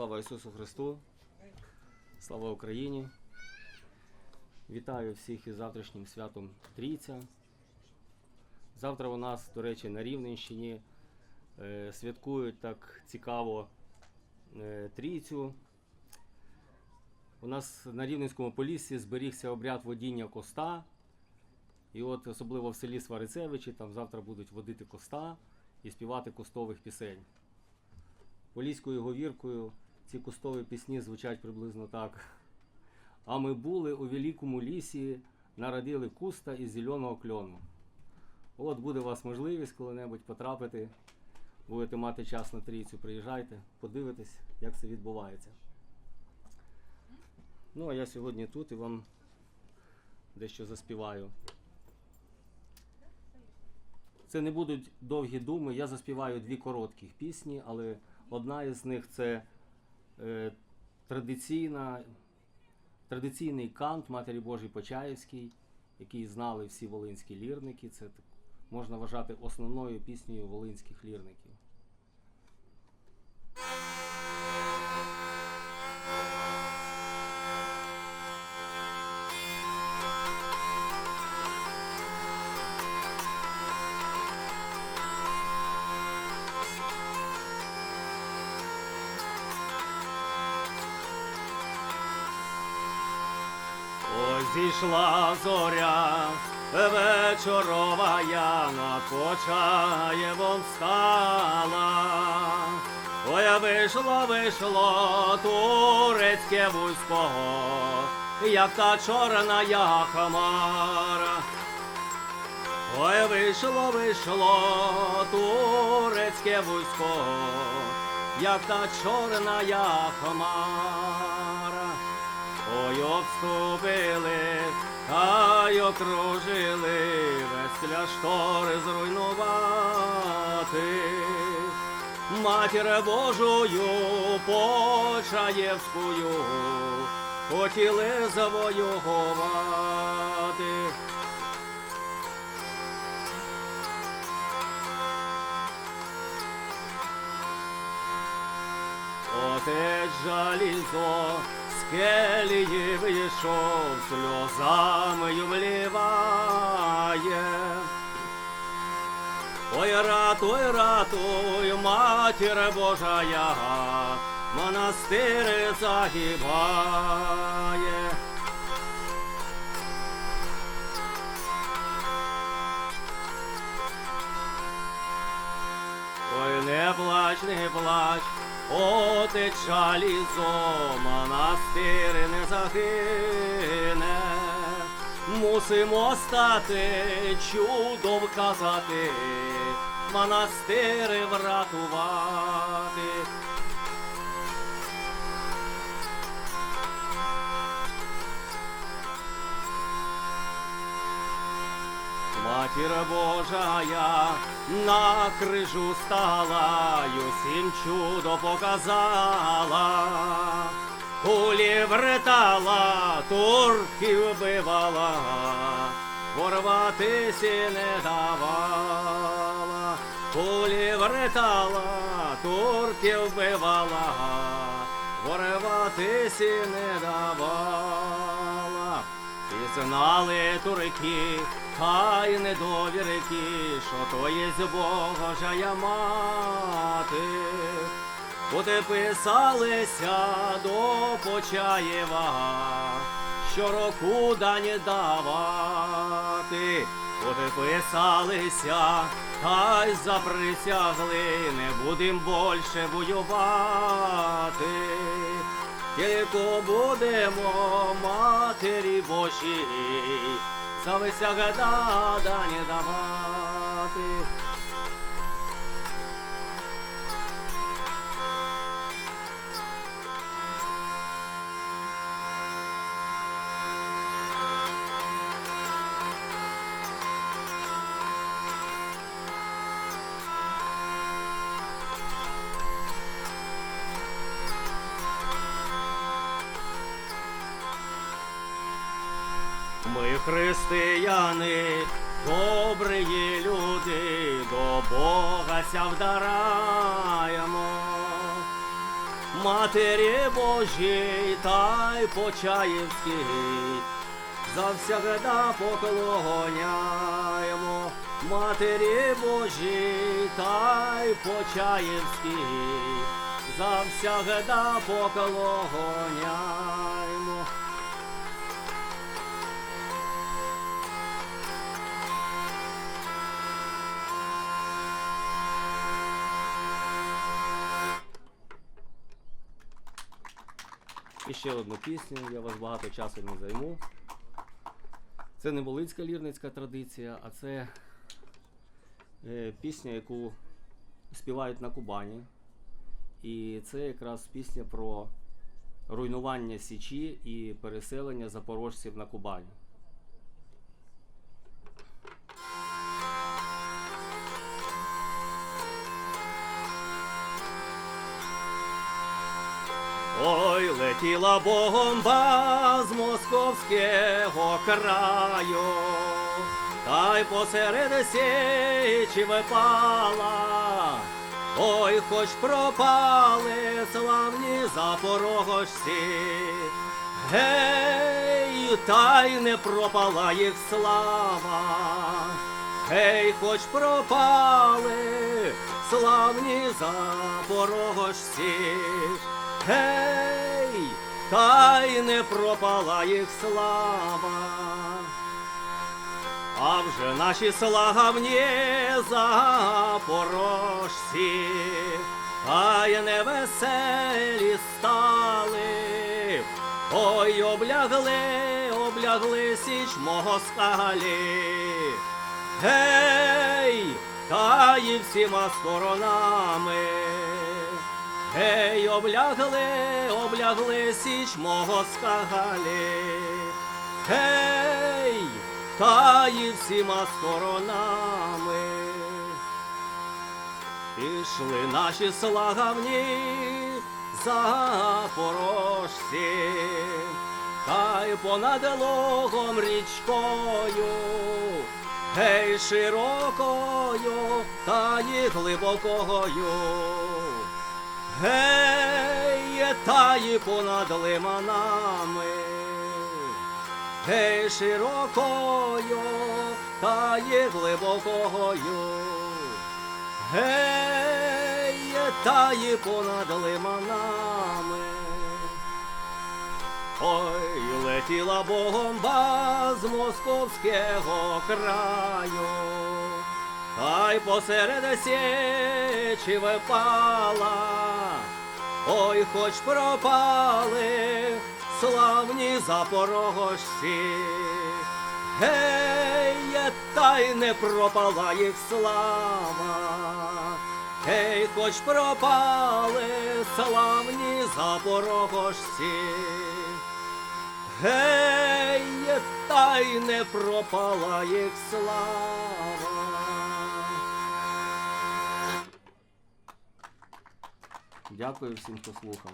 Слава Ісусу Христу! Слава Україні! Вітаю всіх із завтрашнім святом Трійця. Завтра у нас, до речі, на Рівненщині е, святкують так цікаво е, Трійцю. У нас на Рівненському поліссі зберігся обряд водіння коста. І от особливо в селі Сварицевичі там завтра будуть водити коста і співати костових пісень. Поліською говіркою ці кустові пісні звучать приблизно так. А ми були у великому лісі, народили куста із зеленого кльону. От буде у вас можливість коли-небудь потрапити, будете мати час на трійцю, приїжджайте, подивитесь, як це відбувається. Ну, а я сьогодні тут і вам дещо заспіваю. Це не будуть довгі думи. Я заспіваю дві короткі пісні, але одна із них це традиційна, традиційний кант Матері Божій Почаївській, який знали всі волинські лірники. Це можна вважати основною піснею волинських лірників. Зійшла зоря, вечорова я над Почаєвом стала. Ой, вийшло, вийшло турецьке вузько, як та чорна я хмара. Ой, вийшло, вийшло турецьке вузько, як та чорна я хмара. Ой, обступили, та й окружили, весь кляштори зруйнувати. Матір Божою Почаєвською хотіли завоювати. Отець жалізо келії вийшов, сльозами й вливає. Ой, ратуй, ратуй, матір Божая, монастир загибає. Ой, не плач, не плач, отець жалізо, монастир не загине. Мусимо стати чудо вказати, монастири врятувати. Матір Божая на крижу стала, й усім чудо показала, кулі вритала, турків вбивала, порватися не давала, кулі вритала, турків вбивала, порватися не давала. І знали турки, хай недовірки, що то є Божая мати. Куди писалися до Почаєва, щороку дань давати. Куди писалися, хай заприсягли, не будем більше воювати. Тільки будемо матері Божій, за висягада не давати. Ми християни, добрі люди, до Бога ся вдараємо. Матері Божій та й Почаївський, завсягда поклоняємо, Матері Божій та й Почаївський, завсягда поклоняємо. І ще одну пісню, я вас багато часу не займу. Це не Волицька лірницька традиція, а це е, пісня, яку співають на Кубані. І це якраз пісня про руйнування Січі і переселення запорожців на Кубань. Ой, летіла бомба з московського краю, та й посеред січі випала. Ой, хоч пропали славні запорожці, гей, та й не пропала їх слава. Гей, хоч пропали славні запорожці, гей, та й не пропала їх слава. А вже наші славні запорожці, та й невеселі стали, ой, облягли, облягли січ москалі. Гей, та й всіма сторонами. Гей, облягли, облягли січ мого скагалі. Гей, та й всіма сторонами. Пішли наші славні запорожці, та й понад логом річкою, гей, широкою, та й глибокою. Гей, та й понад лиманами, гей, широкою, та й глибокою. Гей, та й понад лиманами. Ой, летіла бомба з московського краю, та й посеред січі випала, ой, хоч пропали славні запорожці. Гей, та й не пропала їх слава. Гей, хоч пропали славні запорожці. Гей, та й не пропала їх слава. Дякую всім, хто слухав.